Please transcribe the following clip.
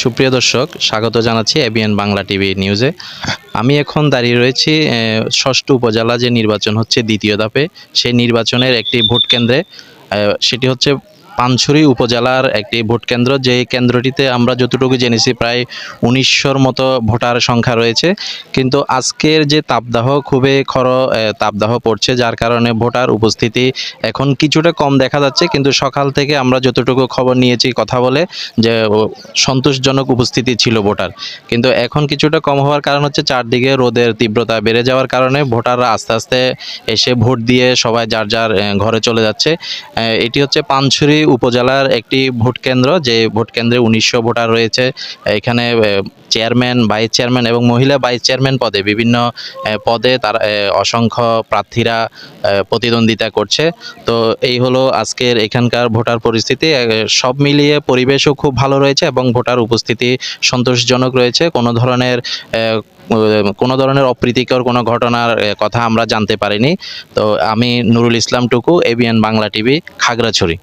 সুপ্রিয় দর্শক, স্বাগত জানাচ্ছি এবিএন বাংলা টিভি নিউজে। আমি এখন দাঁড়িয়ে রয়েছি ষষ্ঠ উপজেলা যে নির্বাচন হচ্ছে দ্বিতীয় ধাপে, সেই নির্বাচনের একটি ভোট কেন্দ্রে। সেটি হচ্ছে পানছড়ি উপজেলার একটি ভোট কেন্দ্র। যে কেন্দ্রটিতে আমরা যতটুকু জেনেছি, প্রায় উনিশশোর মতো ভোটার সংখ্যা রয়েছে। কিন্তু আজকের যে তাপদাহ, খুবই খর তাপদাহ পড়ছে, যার কারণে ভোটার উপস্থিতি এখন কিছুটা কম দেখা যাচ্ছে। কিন্তু সকাল থেকে আমরা যতটুকু খবর নিয়েছি কথা বলে, যে সন্তোষজনক উপস্থিতি ছিল ভোটার। কিন্তু এখন কিছুটা কম হওয়ার কারণ হচ্ছে, চারদিকে রোদের তীব্রতা বেড়ে যাওয়ার কারণে ভোটাররা আস্তে আস্তে এসে ভোট দিয়ে সবাই যার যার ঘরে চলে যাচ্ছে। এটি হচ্ছে পানছড়ি উপজেলার একটি ভোট কেন্দ্র, যে ভোট কেন্দ্রে উনিশশো ভোটার রয়েছে। এখানে চেয়ারম্যান, ভাইস চেয়ারম্যান এবং মহিলা ভাইস চেয়ারম্যান পদে বিভিন্ন পদে তার অসংখ্য প্রার্থীরা প্রতিদ্বন্দ্বিতা করছে। তো এই হলো আজকের এখানকার ভোটার পরিস্থিতি। সব মিলিয়ে পরিবেশও খুব ভালো রয়েছে এবং ভোটার উপস্থিতি সন্তোষজনক রয়েছে। কোনো ধরনের কোনো ধরনের অপ্রীতিকর কোনো ঘটনার কথা আমরা জানতে পারিনি। তো আমি নুরুল ইসলাম টুকু এবিএন বাংলা টিভি, খাগড়াছড়ি।